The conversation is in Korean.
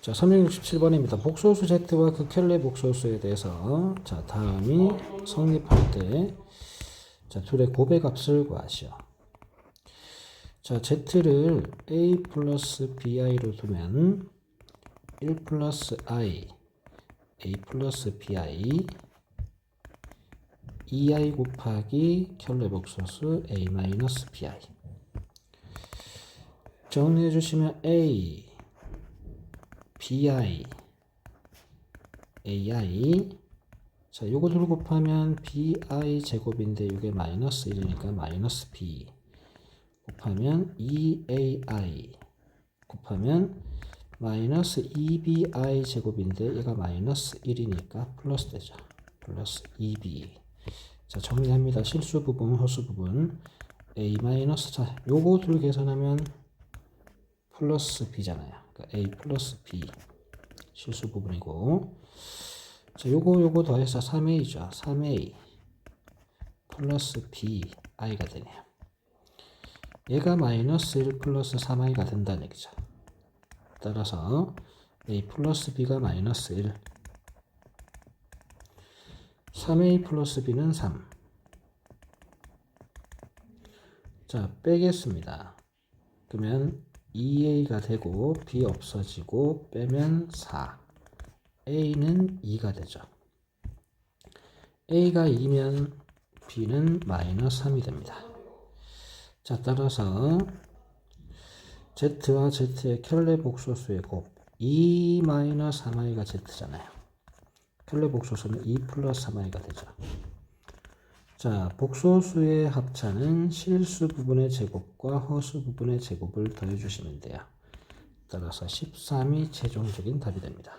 자, 367번입니다. 복소수 Z와 극혈례 복소수에 대해서 자, 다음이 성립할 때 자, 둘의 고배값을 구하시오. 자, Z를 A 플러스 BI로 두면 1 플러스 I A 플러스 BI 2i 곱하기 켤레 복소수 a 마이너스 bi 정리해 주시면 a bi ai. 자 요거 둘 곱하면 bi 제곱인데 이게 마이너스 1이니까 마이너스 b 곱하면 2ai 곱하면 마이너스 2bi 제곱인데 얘가 마이너스 1이니까 플러스 되죠. 플러스 2b 자 정리합니다. 실수 부분, 허수 부분. a 마이너스 자 요거 둘 계산하면 플러스 b잖아요. 그러니까 a 플러스 b 실수 부분이고 자 요거 요거 더해서 3a죠. 3a 플러스 b i가 되네요. 얘가 마이너스 1 플러스 3i가 된다는 얘기죠. 따라서 a 플러스 b가 마이너스 1 3a 플러스 b는 3. 자, 빼겠습니다. 그러면 2a가 되고 b 없어지고 빼면 4. a는 2가 되죠. a가 2면 b는 마이너스 3이 됩니다. 자, 따라서 z와 z의 켤레 복소수의 곱 2 마이너스 3i가 z잖아요. 켤레 복소수는 2 플러스 3i가 되죠. 자, 복소수의 합차는 실수 부분의 제곱과 허수 부분의 제곱을 더해주시면 돼요. 따라서 13이 최종적인 답이 됩니다.